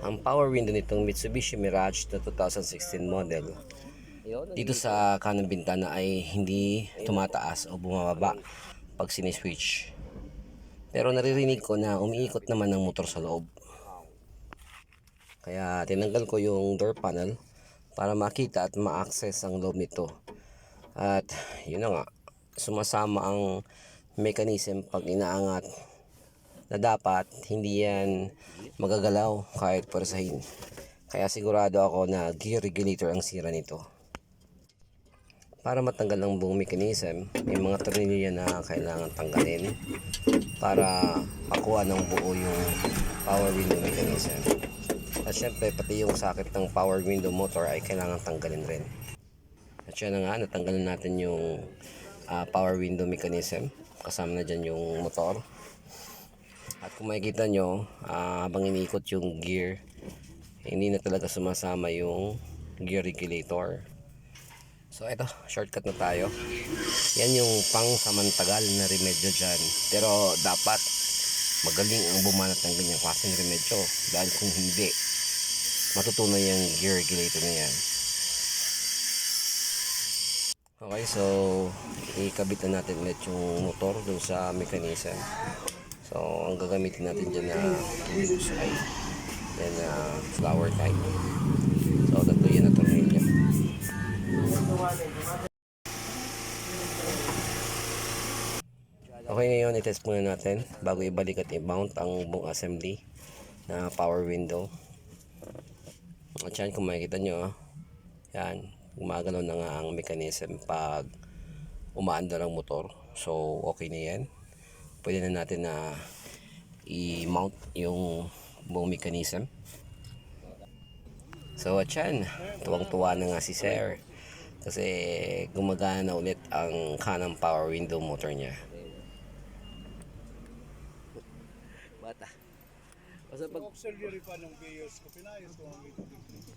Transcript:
ang power window nitong Mitsubishi Mirage na 2016 model dito sa kanang bintana ay hindi tumataas o bumababa pag siniswitch. Pero naririnig ko na umiikot naman ang motor sa loob. Kaya tinanggal ko yung door panel para makita at ma-access ang loob nito. At yun na nga, sumasama ang mechanism pag inaangat na dapat hindi yan magagalaw kahit pwersahin. Kaya sigurado ako na gear regulator ang sira nito. Para matanggal ang buong mechanism, may mga tornilyo na kailangan tanggalin para makuha ng buo yung power window mechanism. At syempre, pati yung sakit ng power window motor ay kailangan tanggalin rin. At yun na nga, natanggalan natin yung ah, power window mechanism. Kasama na dyan yung motor. At kung makikita nyo, ah, habang iniikot yung gear, hindi na talaga sumasama yung gear regulator. So ito, shortcut na tayo. Yan yung pang samantagal na remedyo dyan. Pero dapat magaling ang bumanat ng ganyang klaseng remedyo. Dahil kung hindi, matutunan yung gear regulator na yan. Okay, so ikabit na natin ulit yung motor dun sa mechanism. So, ang gagamitin natin dyan na tubos ay then uh, flower type. So, tatlo na tornilyo. Okay, ngayon i-test muna natin bago ibalik at i-mount ang buong assembly na power window. At yan, kung makikita nyo, yan, gumagalaw na nga ang mechanism pag umaandar ang motor. So, okay na yan. Pwede na natin na i-mount yung buong mechanism. So, at yan, tuwang-tuwa na nga si Sir. Kasi gumagana na ulit ang kanang power window motor niya. Bata. Basta pag Auxiliary pa ng BS ko, pinayos ko ang ito.